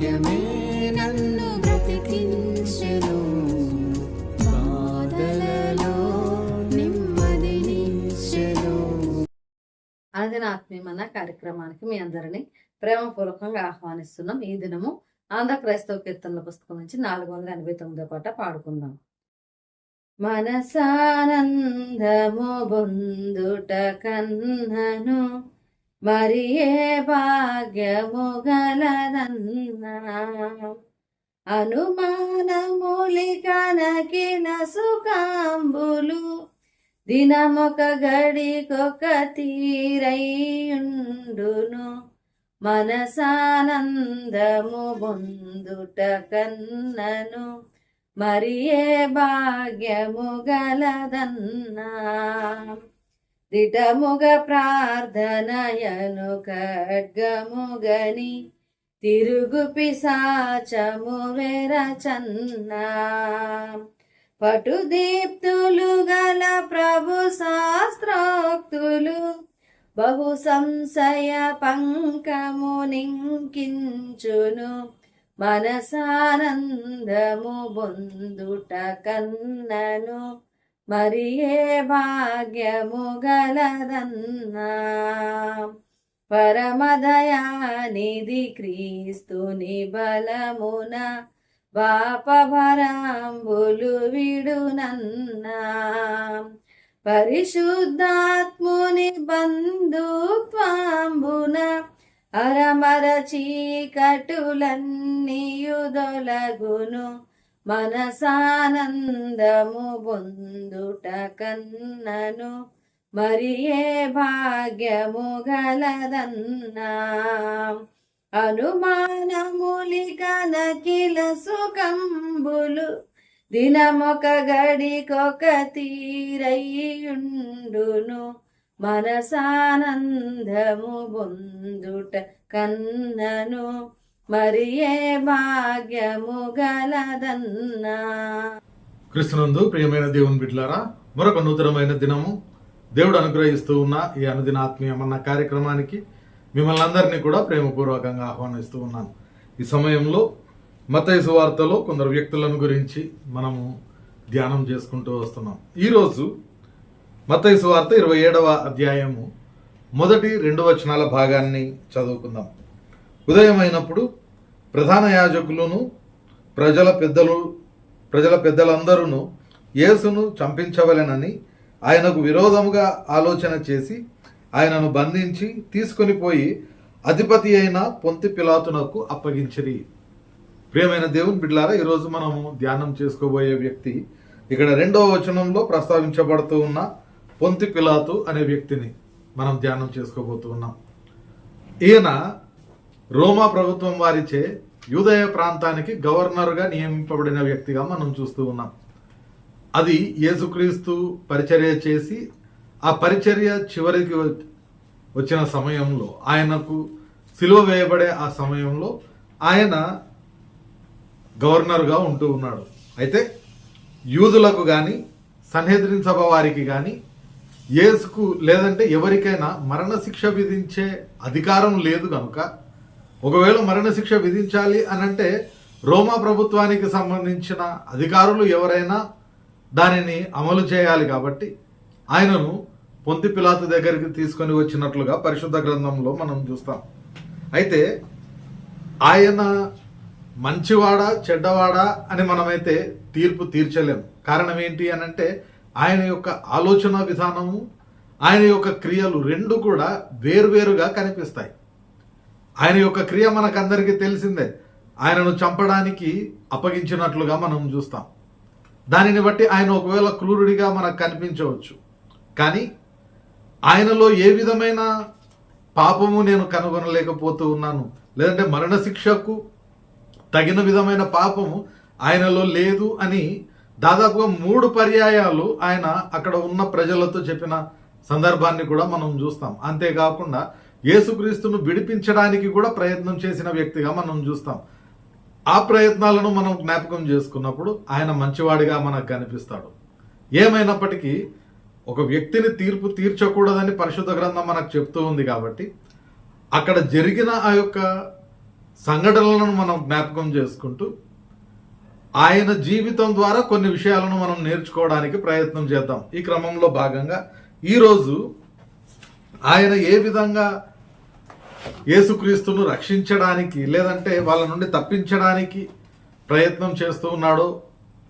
వాక్యమే నన్ను బ్రతికించెను. ఆత్మీయమన్న కార్యక్రమానికి మీ అందరినీ ప్రేమపూర్వకంగా ఆహ్వానిస్తున్నాం. ఈ దినము ఆంధ్ర క్రైస్తవ కీర్తనల పుస్తకం నుంచి నాలుగు వందల ఎనభై తొమ్మిదో పాట పాడుకుందాం. మనసానందము బొందుట కన్నను మరి ఏ భాగ్యము గలదన్నా. అనుమానములి కనకిన సుఖాంబులు దినమొక గడికొక తీరయ్యుండును మనసానందము బొందుట కన్నను మరి ఏ భాగ్యము గలదన్నా. దిటముగ ప్రార్థనయను ఖడ్గముగని తిరుగు పిశాచము వెరచన్నా పటుదీప్తులు గల ప్రభు శాస్త్రోక్తులు బహు సంశయ పంకము నింకించును మనసానందము బొందుట కన్నను. మరి ఏ భాగ్యము గలదన్నా. పరమదయానిధి క్రీస్తుని బలమున పాపభరాంబులు విడునన్నా. పరిశుద్ధాత్ముని బంధుత్వాంబున అరమర చీకటులన్నీయుదొలగును మనసానందము బొందుట కన్నను మరి ఏ భాగ్యము గలదన్నా. అనుమానములి నకిల సుఖంబులు దినమొక గడికొక తీరయ్యుండును. మనసానందము బొందుట కన్నను మరి ఏ భాగ్యము గలదన్నా క్రిస్తునందు ప్రియమైన దేవుని బిడ్డలారా మరొక నూతనమైన దినము దేవుడు అనుగ్రహిస్తూ ఉన్న ఈ అనుదిన ఆత్మీయమన్న కార్యక్రమానికి మిమ్మల్ని అందరినీ కూడా ప్రేమపూర్వకంగా ఆహ్వానిస్తూ ఉన్నాను. ఈ సమయంలో మతయ వార్తలో కొందరు వ్యక్తులను గురించి మనము ధ్యానం చేసుకుంటూ వస్తున్నాం. ఈరోజు మతయ వార్త ఇరవై ఏడవ అధ్యాయము మొదటి రెండు వచనాల భాగాన్ని చదువుకుందాం. ఉదయమైనప్పుడు ప్రధాన యాజకులను ప్రజల పెద్దలు ప్రజల పెద్దలందరూ యేసును చంపించవలెనని ఆయనకు విరోధముగా ఆలోచన చేసి ఆయనను బంధించి తీసుకొని పోయి అధిపతి అయిన పొంతి పిలాతునకు అప్పగించిరి. ప్రియమైన దేవుని బిడ్లారా ఈరోజు మనము ధ్యానం చేసుకోబోయే వ్యక్తి ఇక్కడ రెండవ వచనంలో ప్రస్తావించబడుతూ ఉన్న పొంతి పిలాతు అనే వ్యక్తిని మనం ధ్యానం చేసుకోబోతున్నాం ఈయన రోమా ప్రభుత్వం వారిచే యూదయ ప్రాంతానికి గవర్నర్గా నియమింపబడిన వ్యక్తిగా మనం చూస్తూ ఉన్నాం. అది యేసుక్రీస్తు పరిచర్య చేసి ఆ పరిచర్య చివరికి వచ్చిన సమయంలో ఆయనకు సిలువ వేయబడే ఆ సమయంలో ఆయన గవర్నర్గా ఉంటూ ఉన్నాడు. అయితే యూదులకు కానీ సన్హెద్రిన్ సభ వారికి కానీ యేసుకు లేదంటే ఎవరికైనా మరణశిక్ష విధించే అధికారం లేదు కనుక ఒకవేళ మరణశిక్ష విధించాలి అనంటే రోమా ప్రభుత్వానికి సంబంధించిన అధికారులు ఎవరైనా దానిని అమలు చేయాలి కాబట్టి ఆయనను పొంతి పిలాతు దగ్గరికి తీసుకొని వచ్చినట్లుగా పరిశుద్ధ గ్రంథంలో మనం చూస్తాం. అయితే ఆయన మంచివాడా చెడ్డవాడా అని మనమైతే తీర్పు తీర్చలేము కారణం ఏంటి అని అంటే ఆయన యొక్క ఆలోచన విధానము ఆయన యొక్క క్రియలు రెండు కూడా వేరువేరుగా కనిపిస్తాయి. ఆయన యొక్క క్రియ మనకందరికీ తెలిసిందే. ఆయనను చంపడానికి అప్పగించినట్లుగా మనం చూస్తాం. దానిని బట్టి ఆయన ఒకవేళ క్రూరుడిగా మనకు కనిపించవచ్చు. కానీ ఆయనలో ఏ విధమైన పాపము నేను కనుగొనలేకపోతూ ఉన్నాను. లేదంటే మరణశిక్షకు తగిన విధమైన పాపము ఆయనలో లేదు అని దాదాపుగా మూడు పర్యాయాలు ఆయన అక్కడ ఉన్న ప్రజలతో చెప్పిన సందర్భాన్ని కూడా మనం చూస్తాం. అంతేకాకుండా యేసుక్రీస్తును విడిపించడానికి కూడా ప్రయత్నం చేసిన వ్యక్తిగా మనం చూస్తాం. ఆ ప్రయత్నాలను మనం జ్ఞాపకం చేసుకున్నప్పుడు ఆయన మంచివాడిగా మనకు కనిపిస్తాడు. ఏమైనప్పటికీ ఒక వ్యక్తిని తీర్పు తీర్చకూడదని పరిశుద్ధ గ్రంథం మనకు చెప్తూ ఉంది కాబట్టి అక్కడ జరిగిన ఆ యొక్క సంఘటనలను మనం జ్ఞాపకం చేసుకుంటూ ఆయన జీవితం ద్వారా కొన్ని విషయాలను మనం నేర్చుకోవడానికి ప్రయత్నం చేద్దాం. ఈ క్రమంలో భాగంగా ఈరోజు ఆయన ఏ విధంగా యేసుక్రీస్తును రక్షించడానికి లేదంటే వాళ్ళ నుండి తప్పించడానికి ప్రయత్నం చేస్తూ ఉన్నాడో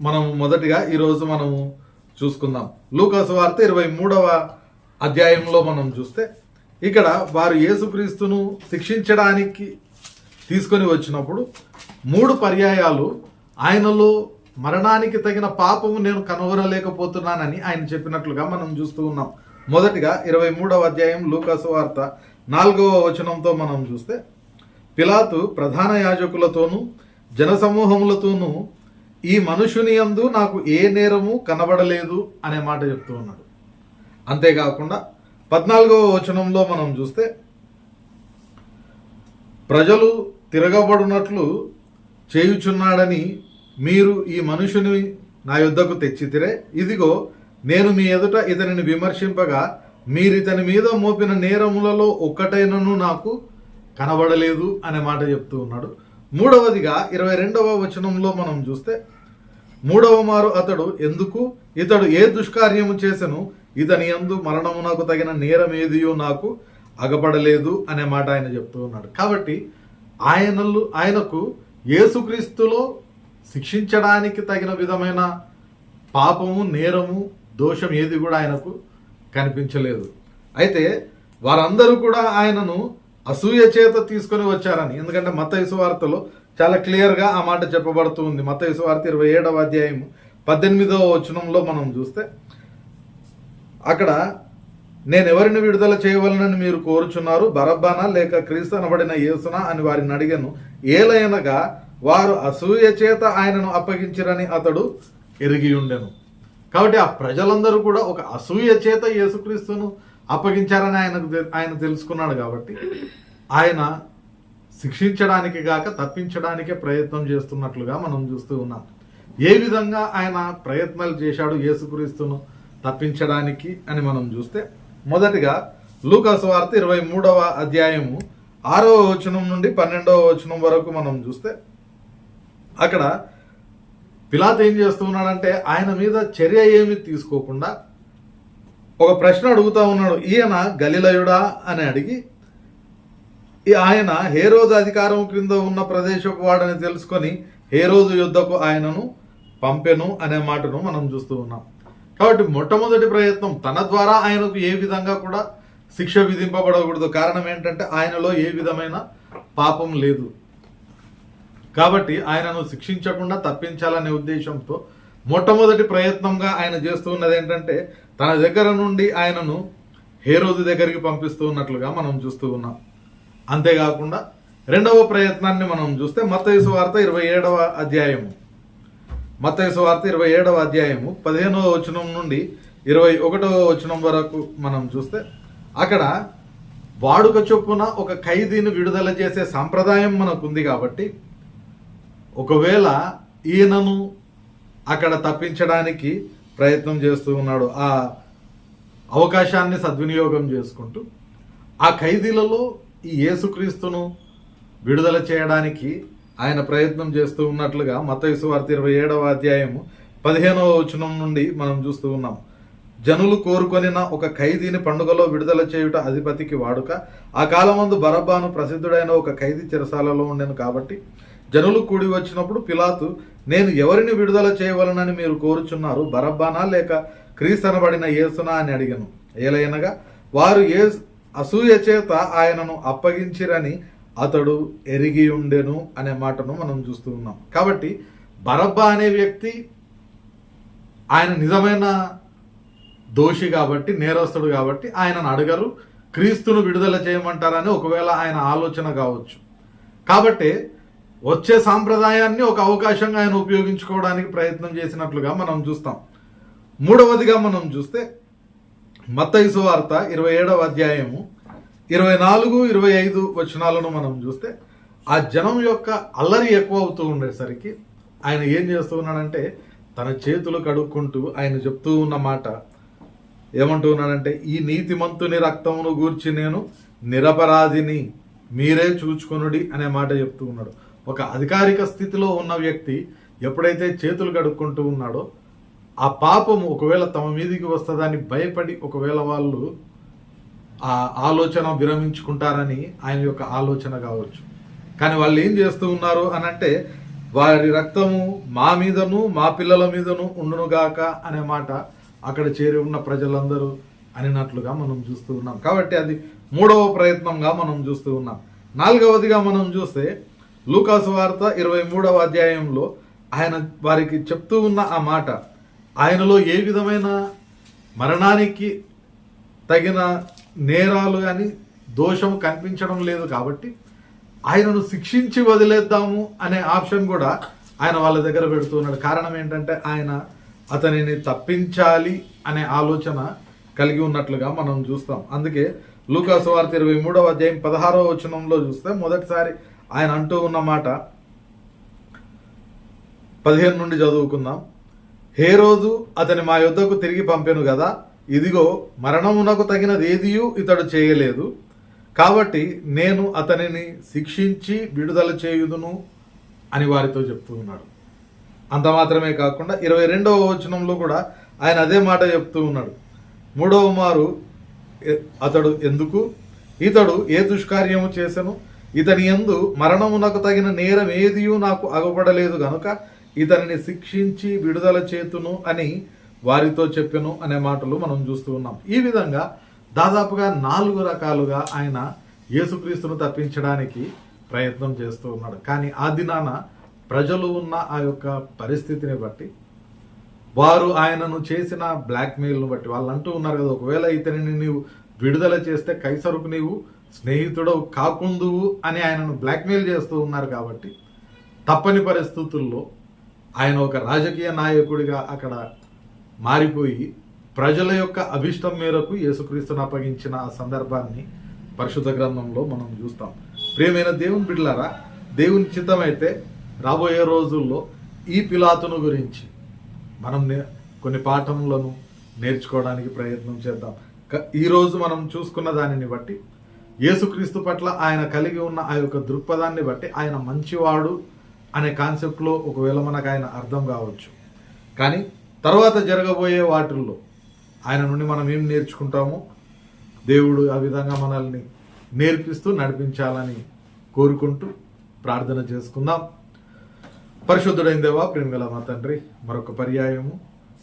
మనం మొదటిగా ఈరోజు మనము చూసుకుందాం. లూకాసు వార్త ఇరవై మూడవ అధ్యాయంలో మనం చూస్తే ఇక్కడ వారు యేసుక్రీస్తును శిక్షించడానికి తీసుకొని వచ్చినప్పుడు మూడు పర్యాయాలు ఆయనలో మరణానికి తగిన పాపము నేను కనుగొనలేకపోతున్నానని ఆయన చెప్పినట్లుగా మనం చూస్తూ ఉన్నాం. మొదటిగా ఇరవై మూడవ అధ్యాయం లూకాసు వార్త నాలుగవ వచనంతో మనం చూస్తే పిలాతు ప్రధాన యాజకులతోనూ జనసమూహములతోనూ ఈ మనుషుని యందు నాకు ఏ నేరము కనబడలేదు అనే మాట చెప్తూ ఉన్నాడు. అంతేకాకుండా పద్నాలుగవ వచనంలో మనం చూస్తే ప్రజలు తిరగబడినట్లు చేయుచున్నాడని మీరు ఈ మనుషుని నా యుద్ధకు తెచ్చితిరే ఇదిగో నేను మీ ఎదుట ఇతనిని విమర్శింపగా మీరు ఇతని మీద మోపిన నేరములలో ఒక్కటైనను నాకు కనబడలేదు అనే మాట చెప్తూ ఉన్నాడు. మూడవదిగా ఇరవై రెండవ వచనంలో మనం చూస్తే మూడవ మారు అతడు ఎందుకు? ఇతడు ఏ దుష్కార్యము చేసెను? ఇతని ఎందుకు మరణము నాకు తగిన నేరం ఏదియో నాకు అగపడలేదు అనే మాట ఆయన చెప్తూ ఉన్నాడు. కాబట్టి ఆయనలు ఆయనకు యేసుక్రీస్తులో శిక్షించడానికి తగిన విధమైన పాపము నేరము దోషం ఏది కూడా ఆయనకు కనిపించలేదు. అయితే వారందరూ కూడా ఆయనను అసూయ చేత తీసుకొని వచ్చారని ఎందుకంటే మత వార్తలో చాలా క్లియర్గా ఆ మాట చెప్పబడుతూ ఉంది. మత వార్త ఇరవై ఏడవ అధ్యాయం పద్దెనిమిదవ వచనంలో మనం చూస్తే అక్కడ నేను ఎవరిని విడుదల చేయవలనని మీరు కోరుచున్నారు? బరబ్బానా లేక క్రీస్తు అనబడిన యేసునా? అని వారిని అడిగాను. ఏలైనగా వారు అసూయ చేత ఆయనను అప్పగించిరని అతడు ఎరిగి ఉండెను. కాబట్టి ఆ ప్రజలందరూ కూడా ఒక అసూయ చేత యేసుక్రీస్తును అప్పగించారని ఆయనకు ఆయన తెలుసుకున్నాడు కాబట్టి ఆయన శిక్షించడానికి గాక తప్పించడానికే ప్రయత్నం చేస్తున్నట్లుగా మనం చూస్తూ ఉన్నాం. ఏ విధంగా ఆయన ప్రయత్నాలు చేశాడు యేసుక్రీస్తును తప్పించడానికి అని మనం చూస్తే మొదటిగా లూకాసు వార్త ఇరవై మూడవ అధ్యాయము ఆరవ వచనం నుండి పన్నెండవ వచనం వరకు మనం చూస్తే అక్కడ పిలాత్ ఏం చేస్తున్నాడంటే ఆయన మీద చర్య ఏమి తీసుకోకుండా ఒక ప్రశ్న అడుగుతా ఉన్నాడు ఈయన గలిలయుడా అని అడిగి ఈ ఆయన హేరోజు అధికారం క్రింద ఉన్న ప్రదేశపు వాడని తెలుసుకొని హేరోజు యుద్ధకు ఆయనను పంపెను అనే మాటను మనం చూస్తూ ఉన్నాం. కాబట్టి మొట్టమొదటి ప్రయత్నం తన ద్వారా ఆయనకు ఏ విధంగా కూడా శిక్ష విధింపబడకూడదు. కారణం ఏంటంటే ఆయనలో ఏ విధమైన పాపం లేదు. కాబట్టి ఆయనను శిక్షించకుండా తప్పించాలనే ఉద్దేశంతో మొట్టమొదటి ప్రయత్నంగా ఆయన చేస్తూ ఉన్నది ఏంటంటే తన దగ్గర నుండి ఆయనను హేరోదు దగ్గరికి పంపిస్తూ ఉన్నట్లుగా మనం చూస్తూ ఉన్నాం. అంతేకాకుండా రెండవ ప్రయత్నాన్ని మనం చూస్తే మత్తయసు వార్త ఇరవై ఏడవ అధ్యాయము. మత్తయసు వార్త ఇరవై ఏడవ అధ్యాయము పదిహేనవ వచనం నుండి ఇరవై ఒకటవ వచనం వరకు మనం చూస్తే అక్కడ వాడుక చొప్పున ఒక ఖైదీని విడుదల చేసే సాంప్రదాయం మనకుంది కాబట్టి ఒకవేళ ఈయనను అక్కడ తప్పించడానికి ప్రయత్నం చేస్తూ ఉన్నాడు ఆ అవకాశాన్ని సద్వినియోగం చేసుకుంటూ ఆ ఖైదీలలో ఈ యేసుక్రీస్తును విడుదల చేయడానికి ఆయన ప్రయత్నం చేస్తూ ఉన్నట్లుగా మతయుసు వార్త ఇరవై ఏడవ అధ్యాయము పదిహేనవ వచనం నుండి మనం చూస్తూ ఉన్నాం. జనులు కోరుకొనిన ఒక ఖైదీని పండుగలో విడుదల చేయుట అధిపతికి వాడుక. ఆ కాలమందు బరబ్బాను ప్రసిద్ధుడైన ఒక ఖైదీ చెరసాలలో ఉండెను కాబట్టి జనులు కూడి వచ్చినప్పుడు పిలాతు నేను ఎవరిని విడుదల చేయవలనని మీరు కోరుచున్నారు? బరబ్బానా లేక క్రీస్తనబడిన యేసునా? అని అడిగను. ఏలైనగా వారు ఏ అసూయ చేత ఆయనను అప్పగించిరని అతడు ఎరిగి ఉండెను అనే మాటను మనం చూస్తూ ఉన్నాం. కాబట్టి బరబ్బా అనే వ్యక్తి ఆయన నిజమైన దోషి కాబట్టి నేరస్తుడు కాబట్టి ఆయనను అడగరు. క్రీస్తును విడుదల చేయమంటారని ఒకవేళ ఆయన ఆలోచన కావచ్చు. కాబట్టి వచ్చే సాంప్రదాయాన్ని ఒక అవకాశంగా ఆయన ఉపయోగించుకోవడానికి ప్రయత్నం చేసినట్లుగా మనం చూస్తాం. మూడవదిగా మనం చూస్తే మత్తైసు వార్త ఇరవై ఏడవ అధ్యాయము ఇరవై నాలుగు ఇరవై ఐదు వచనాలను మనం చూస్తే ఆ జనం యొక్క అల్లరి ఎక్కువ అవుతూ ఉండేసరికి ఆయన ఏం చేస్తూ ఉన్నాడంటే తన చేతులు కడుక్కుంటూ ఆయన చెప్తూ ఉన్న మాట ఏమంటూ ఉన్నాడంటే ఈ నీతిమంతుని రక్తమును గూర్చి నేను నిరపరాధిని మీరే చూచుకొనుడి అనే మాట చెప్తూ ఉన్నాడు. ఒక అధికారిక స్థితిలో ఉన్న వ్యక్తి ఎప్పుడైతే చేతులు కడుక్కుంటూ ఉన్నాడో ఆ పాపము ఒకవేళ తమ మీదికి వస్తుందని భయపడి ఒకవేళ వాళ్ళు ఆ ఆలోచన విరమించుకుంటారని ఆయన యొక్క ఆలోచన కావచ్చు. కానీ వాళ్ళు ఏం చేస్తూ ఉన్నారు అని అంటే వారి రక్తము మా మీదను మా పిల్లల మీదను ఉండునుగాక అనే మాట అక్కడ చేరి ఉన్న ప్రజలందరూ అనినట్లుగా మనం చూస్తూ ఉన్నాం. కాబట్టి అది మూడవ ప్రయత్నంగా మనం చూస్తూ ఉన్నాం. నాలుగవదిగా మనం చూస్తే లూకాసు వార్త ఇరవై మూడవ అధ్యాయంలో ఆయన వారికి చెప్తూ ఉన్న ఆ మాట ఆయనలో ఏ విధమైన మరణానికి తగిన నేరాలు కానీ దోషం కనిపించడం లేదు కాబట్టి ఆయనను శిక్షించి వదిలేద్దాము అనే ఆప్షన్ కూడా ఆయన వాళ్ళ దగ్గర పెడుతున్నాడు కారణం ఏంటంటే ఆయన అతనిని తప్పించాలి అనే ఆలోచన కలిగి ఉన్నట్లుగా మనం చూస్తాం. అందుకే లూకాసు వార్త ఇరవై మూడవ అధ్యాయం పదహారవ వచనంలో చూస్తే మొదటిసారి ఆయన అంటూ ఉన్న మాట పదిహేను నుండి చదువుకుందాం. హే రోజు అతని మా యుద్ధకు తిరిగి పంపెను కదా ఇదిగో మరణమునకు తగినది ఏదియూ ఇతడు చేయలేదు. కాబట్టి నేను అతనిని శిక్షించి విడుదల చేయుదును అని వారితో చెప్తూ ఉన్నాడు. అంత మాత్రమే కాకుండా ఇరవై రెండవ వచనంలో కూడా ఆయన అదే మాట చెప్తూ ఉన్నాడు. మూడవ మారు అతడు ఎందుకు? ఇతడు ఏ దుష్కార్యము చేసెను? ఇతని ఎందు మరణమునకు తగిన నేరం ఏదియూ నాకు అగపడలేదు గనుక ఇతనిని శిక్షించి విడుదల చేతును అని వారితో చెప్పెను అనే మాటలు మనం చూస్తూ ఉన్నాం. ఈ విధంగా దాదాపుగా నాలుగు రకాలుగా ఆయన యేసుక్రీస్తును తప్పించడానికి ప్రయత్నం చేస్తూ ఉన్నాడు. కానీ ఆ దినాన ప్రజలు ఉన్న ఆ యొక్క పరిస్థితిని బట్టి వారు ఆయనను చేసిన బ్లాక్మెయిల్ను బట్టి వాళ్ళు అంటూ ఉన్నారు కదా ఒకవేళ ఇతనిని నీవు విడుదల చేస్తే కైసరుకు నీవు స్నేహితుడవు కాకుందువు అని ఆయనను బ్లాక్మెయిల్ చేస్తూ ఉన్నారు కాబట్టి తప్పని పరిస్థితుల్లో ఆయన ఒక రాజకీయ నాయకుడిగా అక్కడ మారిపోయి ప్రజల యొక్క అభిష్టం మేరకు యేసుక్రీస్తును అప్పగించిన ఆ సందర్భాన్ని పరిశుద్ధ గ్రంథంలో మనం చూస్తాం. ప్రియమైన దేవుని బిడ్లారా దేవుని చిత్తమైతే రాబోయే రోజుల్లో ఈ పిలాతును గురించి మనం నే- కొన్ని పాఠములను నేర్చుకోవడానికి ప్రయత్నం చేద్దాం. ఈరోజు మనం చూసుకున్న దానిని బట్టి యేసుక్రీస్తు పట్ల ఆయన కలిగి ఉన్న ఆ యొక్క దృక్పథాన్ని బట్టి ఆయన మంచివాడు అనే కాన్సెప్ట్లో ఒకవేళ మనకు ఆయన అర్థం కావచ్చు. కానీ తర్వాత జరగబోయే వాటిల్లో ఆయన నుండి మనం ఏం నేర్చుకుంటామో దేవుడు ఆ విధంగా మనల్ని నేర్పిస్తూ నడిపించాలని కోరుకుంటూ ప్రార్థన చేసుకుందాం. పరిశుద్ధుడైన దేవా ప్రేమగల మా తండ్రి మరొక పర్యాయము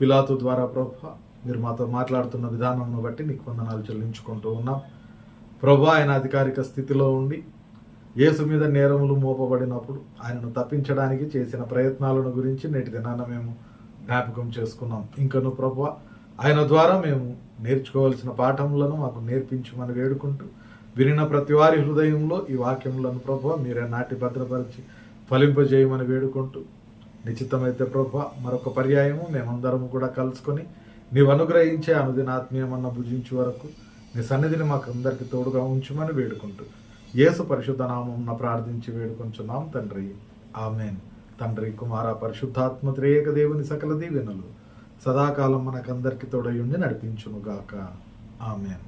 పిలాతు ద్వారా ప్రభా మీరు మాతో మాట్లాడుతున్న విధానంను బట్టి నీకు వందనాలు చెల్లించుకుంటూ ఉన్నాం. ప్రభు ఆయన అధికారిక స్థితిలో ఉండి యేసు మీద నేరములు మోపబడినప్పుడు ఆయనను తప్పించడానికి చేసిన ప్రయత్నాలను గురించి నేటి దినాన మేము జ్ఞాపకం చేసుకున్నాం. ఇంకను ప్రభు ఆయన ద్వారా మేము నేర్చుకోవాల్సిన పాఠములను మాకు నేర్పించమని వేడుకుంటూ వినిన ప్రతి వారి హృదయంలో ఈ వాక్యములను ప్రభు మీరే నాటి భద్రపరిచి ఫలింపజేయమని వేడుకుంటూ నిశ్చితమైతే ప్రభు మరొక పర్యాయము మేమందరము కూడా కలుసుకొని నీవు అనుగ్రహించే అనుదిన ఆత్మీయమన్న వరకు నీ సన్నిధిని మాకు అందరికి తోడుగా ఉంచుమని వేడుకుంటూ యేసు పరిశుద్ధ నామం ప్రార్థించి వేడుకొంచున్నాం తండ్రి. ఆమెన్. తండ్రి కుమార పరిశుద్ధాత్మ త్రేయక దేవుని సకల దీవెనలు సదాకాలం మనకందరికి తోడయుండి నడిపించునుగాక. ఆమెన్.